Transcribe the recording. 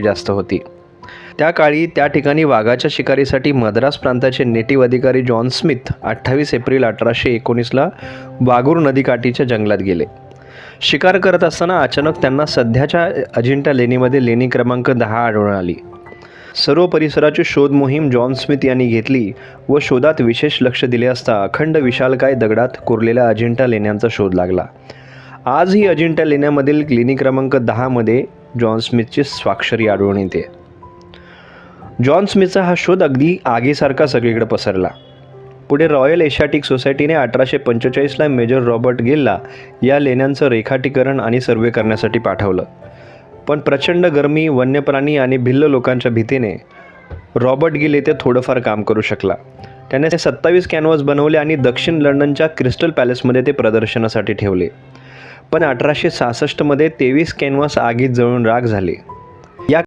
जास्त होती. त्या काळी त्या ठिकाणी वाघाच्या शिकारीसाठी मद्रास प्रांताचे नेटिव्ह अधिकारी जॉन स्मिथ अठ्ठावीस एप्रिल अठराशे एकोणीसला वाघूर नदीकाठीच्या जंगलात गेले. शिकार करत असताना अचानक त्यांना सध्याच्या अजिंठा लेणीमध्ये लेणी क्रमांक दहा आढळून आली. सर्व परिसराची शोध मोहीम जॉन स्मिथ यांनी घेतली व शोधात विशेष लक्ष दिले असता अखंड विशालकाय दगडात कोरलेल्या अजिंठा लेण्यांचा शोध लागला. आजही अजिंठा लेण्यामधील लेणी क्रमांक दहामध्ये जॉन स्मिथची स्वाक्षरी आढळून येते. जॉन स्मिथचा हा शोध अगदी आगीसारखा सगळीकडे पसरला. पुढे रॉयल एशियाटिक सोसायटीने अठराशे पंचेचाळीसला मेजर रॉबर्ट गिलला या लेण्यांचं रेखाटीकरण आणि सर्वे करण्यासाठी पाठवलं. पण प्रचंड गरमी वन्यप्राणी आणि भिल्ल लोकांच्या भीतीने रॉबर्ट गिल येथे थोडंफार काम करू शकला. त्याने सत्तावीस कॅनव्हास बनवले आणि दक्षिण लंडनच्या क्रिस्टल पॅलेसमध्ये ते प्रदर्शनासाठी ठेवले. पण अठराशे सहासष्टमध्ये तेवीस कॅनव्हास आगीत जळून राग झाले.